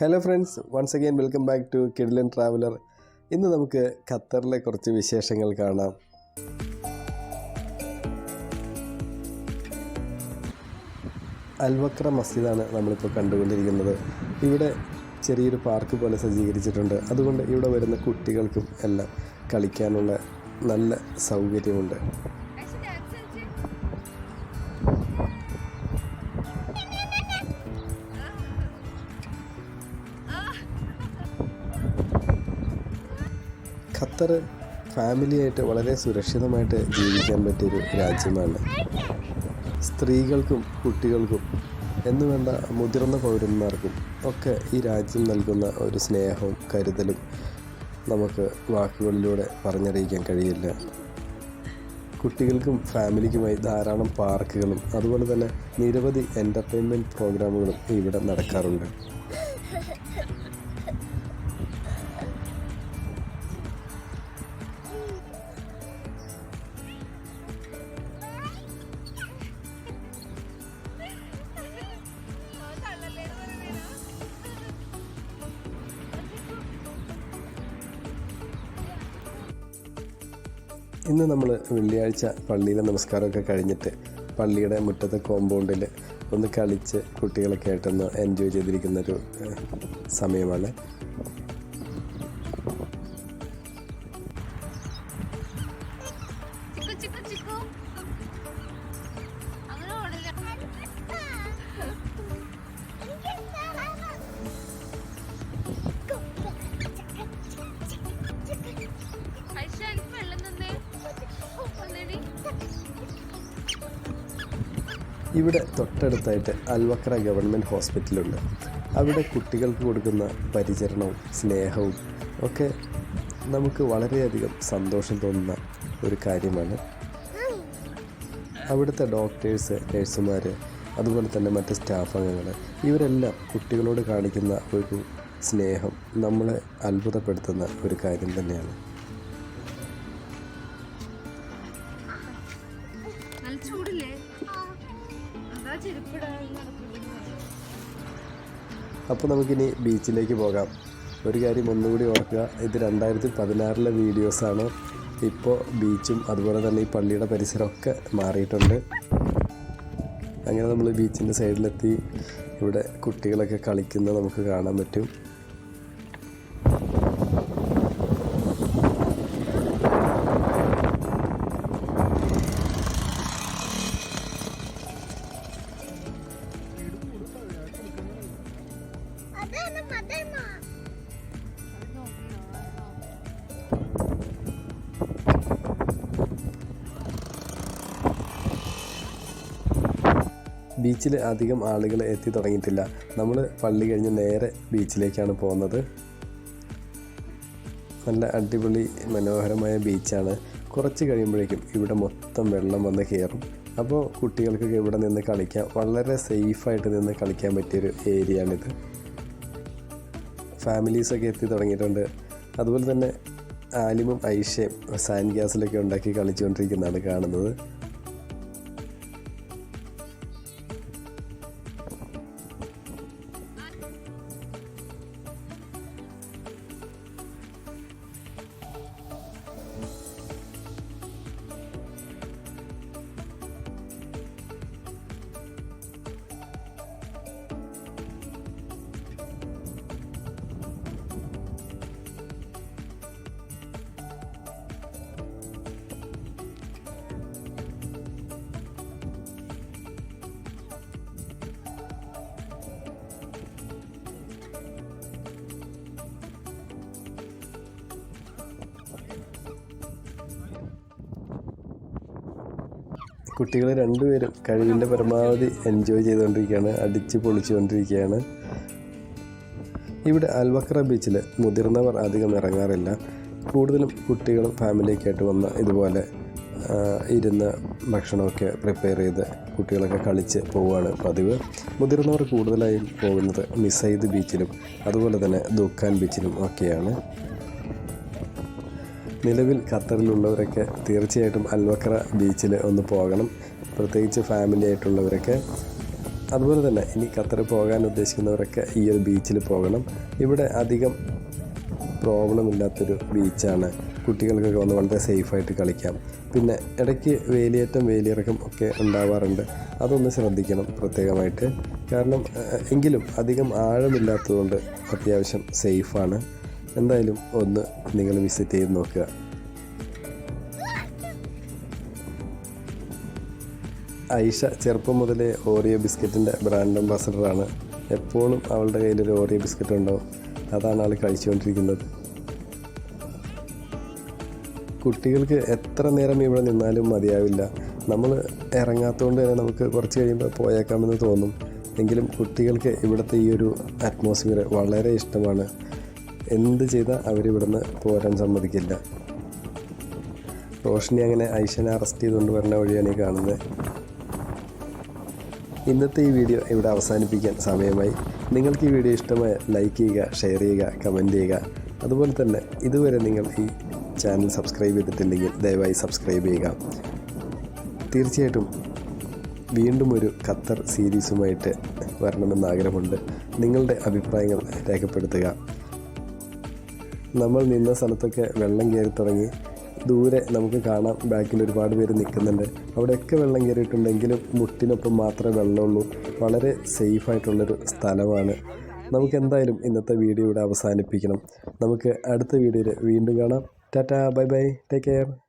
Hello friends once again welcome back to കിഡ്ലൻ traveller ഇന്ന് നമുക്ക് ഖത്തറിലെ കുറച്ച് വിശേഷങ്ങൾ കാണാം. അൽവക്ര മസ്ജിദാണ് നമ്മളിപ്പോൾ കണ്ടുകൊണ്ടിരിക്കുന്നത്. ഇവിടെ ചെറിയൊരു പാർക്ക് പോലെ സജ്ജീകരിച്ചിട്ടുണ്ട്. അതുകൊണ്ട് ഇവിടെ വരുന്ന കുട്ടികൾക്കും എല്ലാം കളിക്കാനുള്ള നല്ല സൗകര്യമുണ്ട്. ഖത്തർ ഫാമിലിയായിട്ട് വളരെ സുരക്ഷിതമായിട്ട് ജീവിക്കാൻ പറ്റിയൊരു രാജ്യമാണ്. സ്ത്രീകൾക്കും കുട്ടികൾക്കും എന്ന് വേണ്ട മുതിർന്ന പൗരന്മാർക്കും ഒക്കെ ഈ രാജ്യം നൽകുന്ന ഒരു സ്നേഹവും കരുതലും നമുക്ക് വാക്കുകളിലൂടെ പറഞ്ഞറിയിക്കാൻ കഴിയില്ല. കുട്ടികൾക്കും ഫാമിലിക്കുമായി ധാരാളം പാർക്കുകളും അതുപോലെ തന്നെ നിരവധി എന്റർടൈൻമെന്റ് പ്രോഗ്രാമുകളും ഇവിടെ നടക്കാറുണ്ട്. ഇന്ന് നമ്മൾ വെള്ളിയാഴ്ച പള്ളിയിലെ നമസ്കാരമൊക്കെ കഴിഞ്ഞിട്ട് പള്ളിയുടെ മുറ്റത്തെ കോമ്പൗണ്ടിൽ ഒന്ന് കളിച്ച് കുട്ടികളൊക്കെ ആയിട്ടൊന്ന് എൻജോയ് ചെയ്തിരിക്കുന്നൊരു സമയമാണ്. ഇവിടെ തൊട്ടടുത്തായിട്ട് അൽവക്ര ഗവൺമെന്റ് ഹോസ്പിറ്റലുണ്ട്. അവിടെ കുട്ടികൾക്ക് കൊടുക്കുന്ന പരിചരണവും സ്നേഹവും ഒക്കെ നമുക്ക് വളരെയധികം സന്തോഷം തോന്നുന്ന ഒരു കാര്യമാണ്. അവിടുത്തെ ഡോക്ടേഴ്സ് നഴ്സുമാർ അതുപോലെ തന്നെ മറ്റ് സ്റ്റാഫ് അംഗങ്ങൾ ഇവരെല്ലാം കുട്ടികളോട് കാണിക്കുന്ന ഒരു സ്നേഹം നമ്മളെ അത്ഭുതപ്പെടുത്തുന്ന ഒരു കാര്യം തന്നെയാണ്. അപ്പോൾ നമുക്കിനി ബീച്ചിലേക്ക് പോകാം. ഒരു കാര്യം ഒന്നുകൂടി ഓർക്കുക ഇത് രണ്ടായിരത്തി പതിനാറിലെ വീഡിയോസാണ്. ഇപ്പോൾ ബീച്ചും അതുപോലെ തന്നെ ഈ പള്ളിയുടെ പരിസരമൊക്കെ മാറിയിട്ടുണ്ട്. അങ്ങനെ നമ്മൾ ബീച്ചിന്റെ സൈഡിലെത്തി. ഇവിടെ കുട്ടികളൊക്കെ കളിക്കുന്നത് നമുക്ക് കാണാൻ പറ്റും. ബീച്ചിൽ അധികം ആളുകൾ എത്തി തുടങ്ങിയിട്ടില്ല. നമ്മൾ പള്ളി കഴിഞ്ഞ് നേരെ ബീച്ചിലേക്കാണ് പോകുന്നത്. നല്ല അടിപൊളി മനോഹരമായ ബീച്ചാണ്. കുറച്ച് കഴിയുമ്പോഴേക്കും ഇവിടെ മൊത്തം വെള്ളം വന്ന് കയറും. അപ്പോൾ കുട്ടികൾക്കൊക്കെ ഇവിടെ നിന്ന് കളിക്കാം. വളരെ സേഫായിട്ട് നിന്ന് കളിക്കാൻ പറ്റിയൊരു ഏരിയയാണിത് ഫാമിലീസൊക്കെ എത്തി തുടങ്ങിയിട്ടുണ്ട്. അതുപോലെ തന്നെ ആലിമും ഐഷയും സാൻഡ് ഗ്യാസിലൊക്കെ ഉണ്ടാക്കി കളിച്ചുകൊണ്ടിരിക്കുന്നതാണ് കാണുന്നത്. കുട്ടികൾ രണ്ടുപേരും കഴിവിന്റെ പരമാവധി എൻജോയ് ചെയ്തുകൊണ്ടിരിക്കുകയാണ് അടിച്ച് പൊളിച്ചുകൊണ്ടിരിക്കുകയാണ്. ഇവിടെ അൽവക്ര ബീച്ചിൽ മുതിർന്നവർ അധികം ഇറങ്ങാറില്ല. കൂടുതലും കുട്ടികളും ഫാമിലിയൊക്കെ ആയിട്ട് വന്ന് ഇതുപോലെ ഇരുന്ന് ഭക്ഷണമൊക്കെ പ്രിപ്പയർ ചെയ്ത് കുട്ടികളൊക്കെ കളിച്ച് പോവുകയാണ് പതിവ്. മുതിർന്നവർ കൂടുതലായും പോകുന്നത് മിസൈദ് ബീച്ചിലും അതുപോലെ തന്നെ ദുക്കാൻ ബീച്ചിലും ഒക്കെയാണ്. നിലവിൽ ഖത്തറിലുള്ളവരൊക്കെ തീർച്ചയായിട്ടും അൽവക്ര ബീച്ചിൽ ഒന്ന് പോകണം. പ്രത്യേകിച്ച് ഫാമിലി ആയിട്ടുള്ളവരൊക്കെ. അതുപോലെ തന്നെ ഇനി ഖത്തർ പോകാൻ ഉദ്ദേശിക്കുന്നവരൊക്കെ ഈ ഒരു ബീച്ചിൽ പോകണം. ഇവിടെ അധികം പ്രോബ്ലം ഇല്ലാത്തൊരു ബീച്ചാണ്. കുട്ടികൾക്കൊക്കെ വന്ന് വളരെ സേഫായിട്ട് കളിക്കാം. പിന്നെ ഇടയ്ക്ക് വേലിയേറ്റം വേലിയിറക്കം ഒക്കെ ഉണ്ടാവാറുണ്ട്. അതൊന്ന് ശ്രദ്ധിക്കണം പ്രത്യേകമായിട്ട്. കാരണം എങ്കിലും അധികം ആഴമില്ലാത്തതുകൊണ്ട് അത്യാവശ്യം സേഫാണ് എന്തായാലും ഒന്ന് നിങ്ങൾ വിസിറ്റ് ചെയ്ത് നോക്കുക. ഐഷ ചെറുപ്പം മുതലേ ഓറിയോ ബിസ്ക്കറ്റിന്റെ ബ്രാൻഡ് അംബാസഡറാണ് എപ്പോഴും അവളുടെ കയ്യിലൊരു ഓറിയോ ബിസ്ക്കറ്റ് ഉണ്ടാവും അതാണ് ആൾ കഴിച്ചുകൊണ്ടിരിക്കുന്നത്. കുട്ടികൾക്ക് എത്ര നേരം ഇവിടെ നിന്നാലും മതിയാവില്ല. നമ്മൾ ഇറങ്ങാത്തതുകൊണ്ട് തന്നെ നമുക്ക് കുറച്ച് കഴിയുമ്പോൾ പോയേക്കാമെന്ന് തോന്നും. എങ്കിലും കുട്ടികൾക്ക് ഇവിടുത്തെ ഈ ഒരു അറ്റ്മോസ്ഫിയർ വളരെ ഇഷ്ടമാണ്. എന്ത് ചെയ്താൽ അവരിവിടുന്ന് പോരാൻ സമ്മതിക്കില്ല? റോഷിനി അങ്ങനെ ഐഷനെ അറസ്റ്റ് ചെയ്തുകൊണ്ട് വരുന്ന വഴിയാണ് ഈ കാണുന്നത്. ഇന്നത്തെ ഈ വീഡിയോ ഇവിടെ അവസാനിപ്പിക്കാൻ സമയമായി. നിങ്ങൾക്ക് ഈ വീഡിയോ ഇഷ്ടമായ ലൈക്ക് ചെയ്യുക ഷെയർ ചെയ്യുക കമന്റ് ചെയ്യുക. അതുപോലെ തന്നെ ഇതുവരെ നിങ്ങൾ ഈ ചാനൽ സബ്സ്ക്രൈബ് ചെയ്തിട്ടില്ലെങ്കിൽ ദയവായി സബ്സ്ക്രൈബ് ചെയ്യുക. തീർച്ചയായിട്ടും വീണ്ടും ഒരു ഖത്തർ സീരീസുമായിട്ട് വരണമെന്ന് ആഗ്രഹമുണ്ട്. നിങ്ങളുടെ അഭിപ്രായങ്ങൾ രേഖപ്പെടുത്തുക. നമ്മൾ നിന്ന സ്ഥലത്തൊക്കെ വെള്ളം കയറി തുടങ്ങി ദൂരെ നമുക്ക് കാണാം ബാക്കിൽ ഒരുപാട് പേര് നിൽക്കുന്നുണ്ട്. അവിടെയൊക്കെ വെള്ളം കയറിയിട്ടുണ്ടെങ്കിലും മുട്ടിനൊപ്പം മാത്രമേ വെള്ളമുള്ളൂ. വളരെ സേഫായിട്ടുള്ളൊരു സ്ഥലമാണ്. നമുക്ക് എന്തായാലും ഇന്നത്തെ വീഡിയോ ഇവിടെ അവസാനിപ്പിക്കണം. നമുക്ക് അടുത്ത വീഡിയോയിൽ വീണ്ടും കാണാം. Tata bye by. Take care